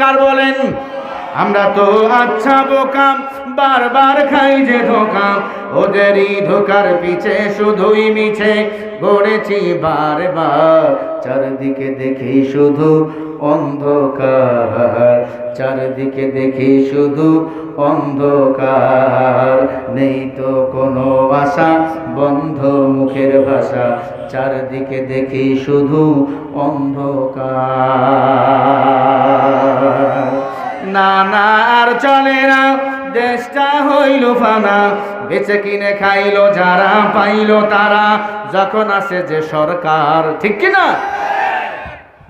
কার বলেন, আমরা তো আচ্ছা বোকাম বারবার খাই যে ধোকা, ওদেরই ধোকার পিছে শুধুই মিছে, গড়েছি বারবার, চারদিকে দেখি শুধু অন্ধকার, চারদিকে দেখি শুধু অন্ধকার, নেই তো কোনো আশা বন্ধ মুখের চারদিকে দেখি শুধু অন্ধকার। না আর চলে না, দেশটা হইল ফানা, বেচে কিনে খাইলো, যারা পাইলো তারা, যখন আসে যে সরকার, ঠিক কিনা?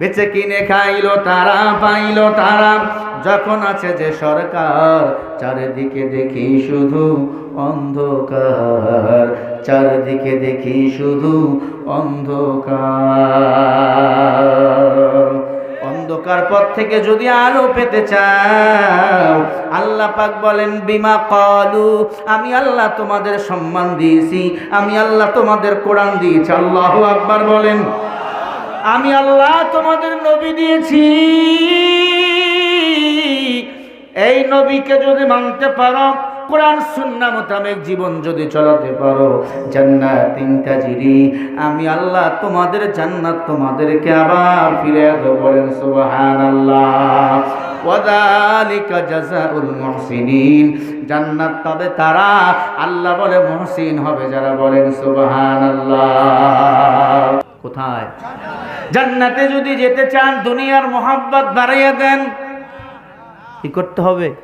বেচে কিনে খাইলো তারা, পাইলো তারা। যখন আছে যে সরকার, চারিদিকে দেখি শুধু অন্ধকার। চারিদিকে দেখি শুধু অন্ধকার। অন্ধকার পথ থেকে যদি আলো পেতে চাও, আল্লাহ পাক বলেন, বিমা কলু আমি আল্লাহ তোমাদের সম্মান দিয়েছি, আমি আল্লাহ তোমাদের কোরআন দিয়েছি। আল্লাহ আকবার বলেন। আমি আল্লাহ তোমাদের নবী দিয়েছি। এই নবীকে যদি মানতে পারো, কোরআন, সুন্না মোতাবেক জীবন যদি চলাতে পারো, জান্নাত তিনটা জিরি আমি আল্লাহ তোমাদের জান্নাত তোমাদেরকে আবার ফিরে বলেন জাযাউল মুহসিনিন। জান্নাত পাবে তারা আল্লাহ বলে মুহসিন হবে যারা বলেন সুবহানাল্লাহ। কোথায়? জান্নাতে যদি যেতে চান, দুনিয়ার মোহাব্বত বাড়াইয়া দেন। কি করতে হবে?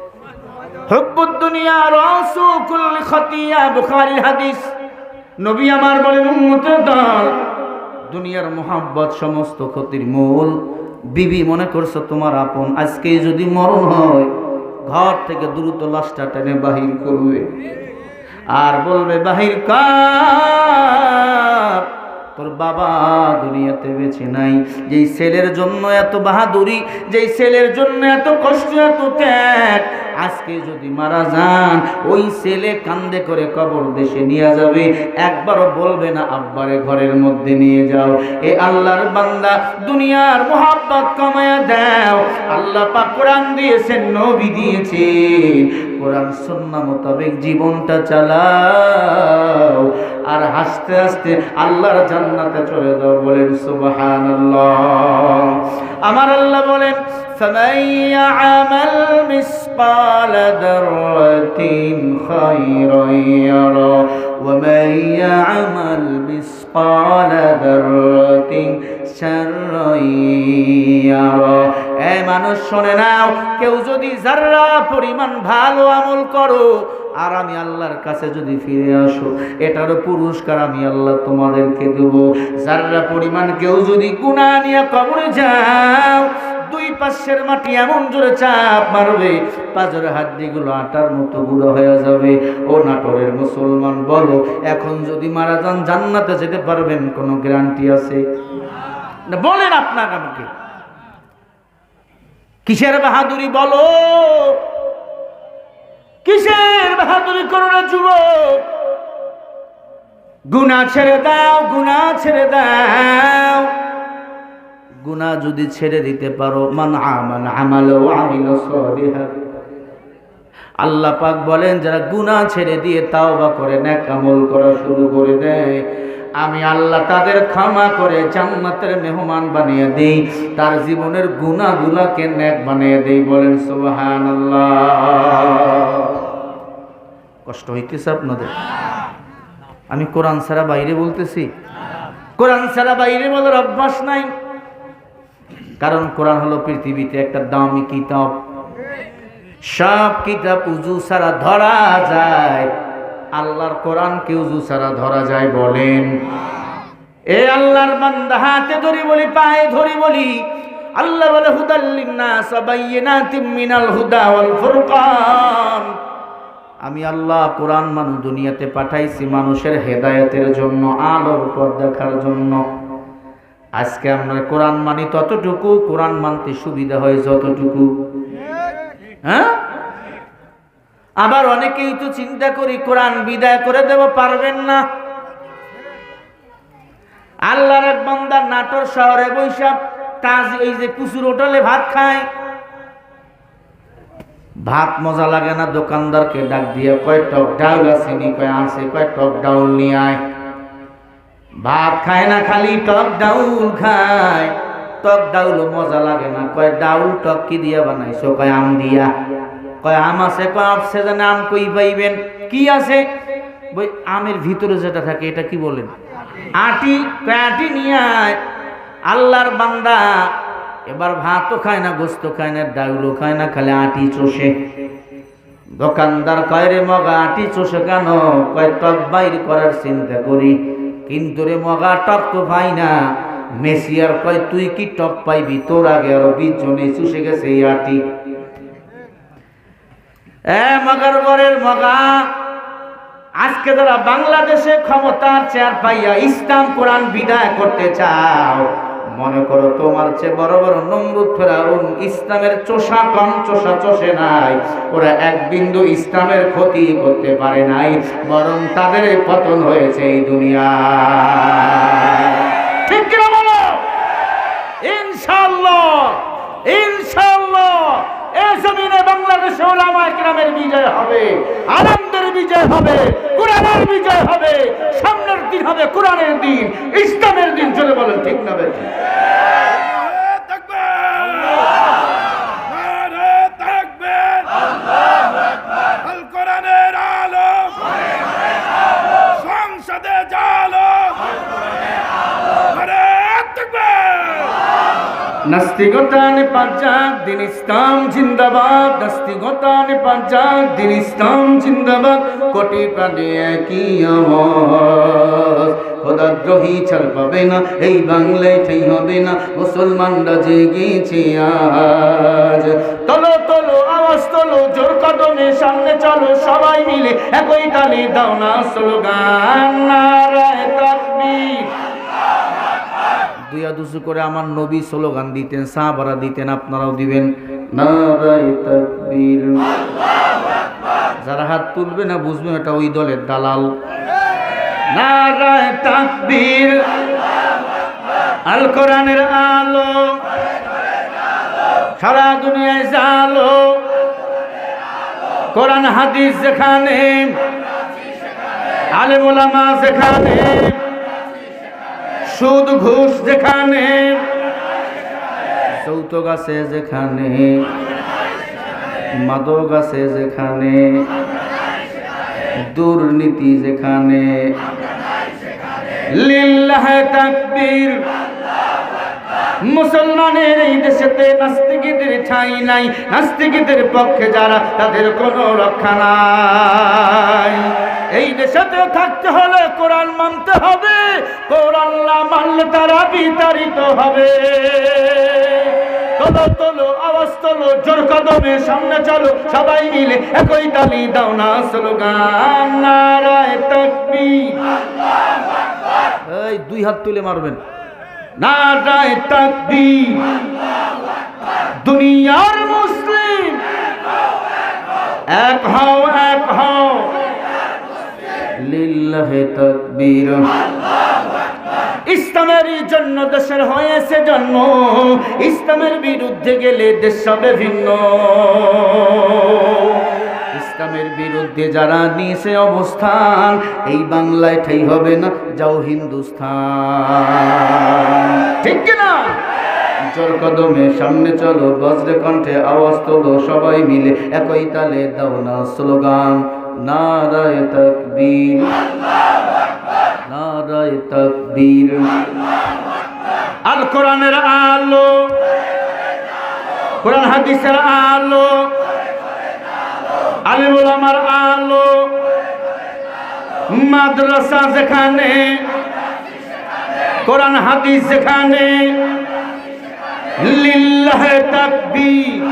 খাতিয়া হাদিস। বলেন দুনিয়ার মোহাব্বত সমস্ত ক্ষতির মূল। বিবি, মনে করছ তোমার আপন? যদি ঘর থেকে দ্রুত লাশটা টেনে বাহির করবে। আর বলবে, বাহির কার। তোর বাবা দুনিয়াতে বেঁচে নাই। যেই ছেলের জন্য এত বাহাদুরি, যেই ছেলের জন্য এত কষ্ট, এত ত্যাগ আজকে যদি মারা যান, ওই ছেলে কান্দে করে কবর দেশে নিয়ে যাবে। একবারও বলবে না, আব্বারে ঘরের মধ্যে নিয়ে যাও। এ আল্লাহর বান্দা, দুনিয়ার মোহাব্বত কমায়া দাও। আল্লাহ পাক কোরআন দিয়েছেন, নবী দিয়েছেন। কোরআন সুন্নাহ মোতাবেক জীবনটা চালাও। আর হাসতে হাসতে আল্লাহর জান্নাতে চলে যাও বলেন, সুবহানাল্লাহ। আমার আল্লাহ বলেন فمن يعمل مثقال ذرة خيرا يرى ومن يعمل مثقال ذرة شرا يرى এ মানুষ শোনে নাও কেউ যদি যারা পরিমাণ ভালো আমল করো আর আমি আল্লাহর কাছে যদি ফিরে আসো এটারও পুরস্কার আমি আল্লাহ তোমাদেরকে দেব যারা পরিমাণ কেউ যদি গুণা নিয়ে কবরে যাও দুই পাশের মাটি এমন জোরে চাপ মারবে, পাঁচের হাড্ডিগুলো আটার মতো গুঁড়ো হয়ে যাবে। ও নাটোরের মুসলমান, বলো, এখন যদি মারা যান, জান্নাতে যেতে পারবেন, কোনো গ্যারান্টি আছে? বলেন আপনার আমাকে। কিসের বাহাদুরি, বলো? কিসের বাহাদুরি করো না যুবক? গুণা ছেড়ে দাও গুণা ছেড়ে দাও। গুণা যদি ছেড়ে দিতে পারো, মান আমান আমাল আমিল আল্লাহ পাক বলেন, যারা গুণা ছেড়ে দিয়ে তাও বা করে ন্যাক আমল করা শুরু করে দেয়। আমি আল্লাহ তাদের ক্ষমা করে জান্নাতের মেহমান বানিয়ে দেই, তার জীবনের গুণাগুলাকে ন্যাক বানিয়ে দেই। বলেন সুবাহান কষ্ট হইতেছে আপনাদের? আমি কোরআন ছাড়া বাইরে বলতেছি। কোরআন ছাড়া বাইরে বলার অভ্যাস নাই। কারণ কোরআন হলো পৃথিবীতে একটা দামি কিতাব। সব কিতাব উজু ছাড়া ধরা যায়। আল্লাহর কোরআনকে উজু ছাড়া ধরা যায় বলেন। এ আল্লাহর বান্দা হাতে ধরি বলি, পায়ে ধরি বলি। আল্লাহ বলে হুদাল্লিন্নাস বাইয়িনাতিম মিনাল হুদা ওয়াল ফুরকান। আমি আল্লাহ কোরআন মানুষ দুনিয়াতে পাঠাইছি মানুষের হেদায়েতের জন্য, আলোর পথ দেখার জন্য। আজকে আমরা কোরআন মানি ততটুকু, কোরআন মানতে সুবিধা হয় যতটুকু। হ্যাঁ? আবার অনেকেই তো চিন্তা করি, কোরআন বিদায় করে দেব, পারবেন না। আল্লাহর এক বান্দা নাটোর শহরে বৈশাখ কাজ এই যে কুচুর হোটেলে ভাত খায়। ভাত মজা লাগে না, দোকানদারকে ডাক দিয়ে কয়, টক ডাউল আসেনি কয়, আছে। কয়, টক ডাউল নিয়ে আয়। ভাত খায় না, খালি টক ডাউল খায়। টক ডাউল মজা লাগে না। কয়, ডাউল টক কি দিয়া বানাইছো? কয়, আম দিয়া। কয়, আম আছে? কয় আপসে জানে, আম কই পাইবেন? কি আছে? বই, আমের ভিতরে যেটা থাকে, এটা কি বলেন? আটি, কয়, আটি নিয়ে আল্লাহর বান্দা এবার ভাতও খায় না গোস্ত খায় না, ডাউলও খায় না, খালি আটি চষে। দোকানদার কয় রে মগা, আটি চষে কেন? কয়, টক বাইর করার চিন্তা করি। কিন্তু রে মগা টপ তো পাই না। মেসিয়ার কয়, তুই কি টক পাইবি? তোর আগে আরও বিশ জনে চুষে গেছে এই আটি। এ মগার ঘরের মগা, আজকে যারা বাংলাদেশে ক্ষমতার চেয়ার পাইয়া ইসলাম কোরআন বিদায় করতে চাও মনে করো তোমার চেয়ে বড় বড় নমরুদ ফেরাউন ইসলামের চোষা কম চোষা চষে নাই। ওরা এক বিন্দু ইসলামের ক্ষতি করতে পারে নাই, বরং তাদের পতন হয়েছে এই দুনিয়া। ঠিক বিজয় হবে আনন্দের বিজয় হবে। কোরআনের বিজয় হবে সামনের দিন হবে কোরআনের দিন ইসলামের দিন চলে বলেন ঠিক না বেঠিক কোরআনের আলো সংসদে জালো নাস্তিকতানে পাঞ্জাব, দিন ইসলাম জিন্দাবাদ। নাস্তিকতানে পাঞ্জাব, দিন ইসলাম জিন্দাবাদ। কোটি প্রাণে একই আওয়াজ। খোদাদ্রোহী ছাড় পাবে না, এই বাংলায় ঠাই হবে না, মুসলমানরা জেগেছে আজ। তলো তলো আওয়াজ, তলো জোর কদমে সামনে চলো সবাই মিলে, একই তালি দাও না স্লোগান, নারায় তাকবীর দুয়া দুসু করে আমার নবী স্লোগান দিতেন, সাহাবারা দিতেন, আপনারাও দিবেন। যারা হাত তুলবে না বুঝবেন এটা ওই দলের দালাল। নারায় তাকবীর, আল কোরআনের আলো, সারা দুনিয়ায় জালো। কোরআন হাদিস যেখানে, আলেম ওলামা যেখানে। সুদ ঘুষ যেখানে যৌতুক গাছে যেখানে মাদক আছে যেখানে দুর্নীতি যেখানে। লিল্লাহ তাকবীর। মুসলমানের এই দেশেতে নাস্তিকদের ঠাঁই নাই। নাস্তিকদের পক্ষে যারা তাদের কোনো রক্ষা নাই। এই দেশেতে থাকতে হলে কোরআন মানতে হবে। কোরআন না মানলে তারা বিতাড়িত হবে। তোলো তোলো আওয়াজ তোলো জোর কদমে সামনে চলো সবাই মিলে একই তালি দাও না স্লোগান। নারায় তাকবীর। এই দুই হাত তুলে মারবেন। নারায় তাকবীর। দুনিয়ার মুসলিম। এক হও এক হও। লিল্লাহে তাকবীর। ইসলামের জন্য দেশের হয়েছে জন্ম। ইসলামের বিরুদ্ধে গেলে দেশ হবে ভিন্ন। ইসলামের বিরুদ্ধে যারা নিয়েছে অবস্থান, এই বাংলায় ঠাই হবে না, যাও হিন্দুস্থান। ঠিক কিনা? জোর কদমে সামনে চলো, বজ্রে কণ্ঠে আওয়াজ তোলো, সবাই মিলে একই তালে দাও না স্লোগান। নারায় তকবীর। নারায় তকবীর। আল কোরআনের আলো। কোরআন হাদিসের আলো। আলিমুল আমার আলো। মাদ্রাসা যেখানে, কোরআন হাদিস যেখানে। লিল্লাহ তাকবীর।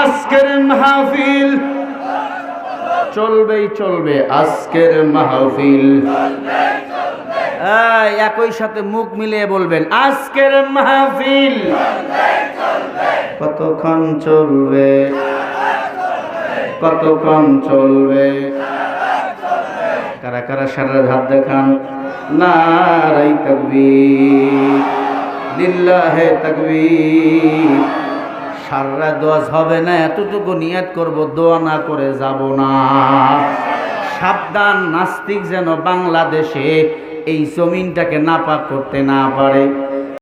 আজকের মাহফিল চলবেই চলবে, আজকের মাহফিল। একই সাথে মুখ মিলিয়ে বলবেন, আজকের মাহফিল কতক্ষণ চলবে? কতক্ষণ চলবে? কারা কারা সারা হাত দেখান? নারাই তকবীর। লিল্লাহে তাকবীর। সাররা দোয়াজ হবে না, এতটুকু নিয়াত করব, দোয়া না করে যাব না। সাবধান, নাস্তিক যেন বাংলাদেশে এই জমিনটাকে নাপাক করতে না পারে।